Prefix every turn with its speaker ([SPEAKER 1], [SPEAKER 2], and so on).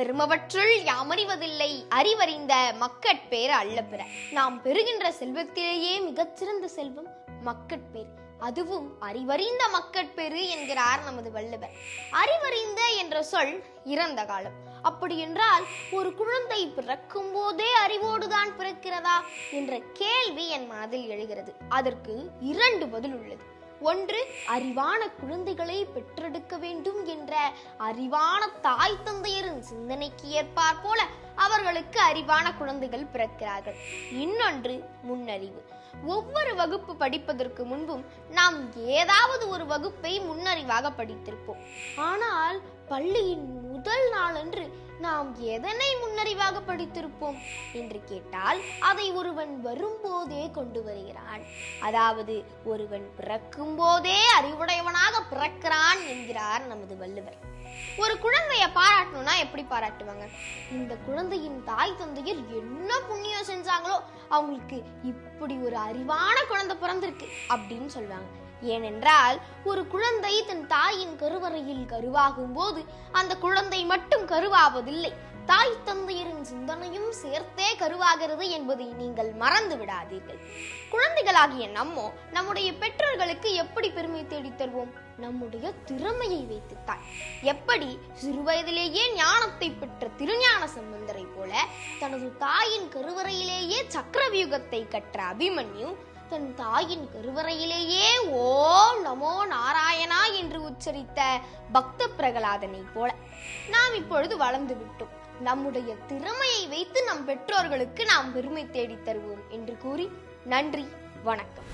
[SPEAKER 1] பெருமவற்றுள் யாமறிவதில்லை. அறிவறிந்த மக்கட்பேர் அல்ல பிற நாம் பெறுகின்ற செல்வத்திலேயே மிகச்சிறந்த செல்வம் மக்கட்பேர் அதுவும் அறிவறிந்த மக்கட்பேறு என்கிறார் நமது வள்ளுவர். அறிவறிந்த என்ற சொல் இறந்த காலம். அப்படி என்றால் ஒரு குழந்தை பிறக்கும் போதே அறிவோடுதான் பிறக்கிறதா? என்ற கேள்வி என் மனதில் எழுகிறது. அதற்கு இரண்டு பதில் உள்ளது. ஒன்று அறிவான குழந்தைகளை பெற்றெடுக்க வேண்டும் என்ற அறிவான தாய் தந்தையரின் சிந்தனைக்கு ஏற்பார் போல அவர்களுக்கு அறிவான குழந்தைகள் பிறக்கிறார்கள். இன்னொன்று முன்னறிவு. ஒவ்வொரு வகுப்பு படிப்பதற்கு முன்பும் நாம் ஏதாவது ஒரு வகுப்பை முன்னறிவாக படித்திருப்போம். ஆனால் பள்ளியின் முதல் நாளன்று நாம் எதனை முன்னறிவாக படித்திருப்போம் என்று கேட்டால் அதை ஒருவன் வரும்போதே கொண்டு வருகிறான். அதாவது ஒருவன் பிறக்கும் போதே அறிவுடையவனாக பிறக்கிறான் என்கிறார் நமது வள்ளுவர். ஒரு குழந்தைய பாராட்டணும்னா எப்படி பாராட்டுவாங்க? இந்த குழந்தையின் தாய் தந்தையர் என்ன புண்ணியம் செஞ்சாங்களோ அவங்களுக்கு இப்படி ஒரு அறிவான குழந்தை பிறந்திருக்கு அப்படின்னு சொல்லுவாங்க. ஏனென்றால் ஒரு குழந்தை தன் தாயின் கருவறையில் கருவாகும் போது அந்த குழந்தை மட்டும் கருவாவதில்லை. தாய் தந்தையரின் சிந்தனையும் சேர்த்தே கருவாகிறது என்பதை நீங்கள் மறந்து விடாதீர்கள். குழந்தைகளாகிய நம்மோ நம்முடைய பெற்றோர்களுக்கு எப்படி பெருமை தேடித் தருவோம்? நம்முடைய திறமையை வைத்துத்தான். எப்படி? சிறுவயதிலேயே ஞானத்தை பெற்ற திருஞான சம்பந்தரை போல தனது தாயின் கருவறையிலேயே சக்கரவியூகத்தை கற்ற அபிமன்யு தன் தாயின் கருவறையிலேயே நமோ நாராயணா என்று உச்சரித்த பக்த பிரகலாதனை போல நாம் இப்பொழுது வளர்ந்து விட்டோம். நம்முடைய திறமையை வைத்து நம் பெற்றோர்களுக்கு நாம் பெருமை தேடித் தருவோம் என்று கூறி நன்றி வணக்கம்.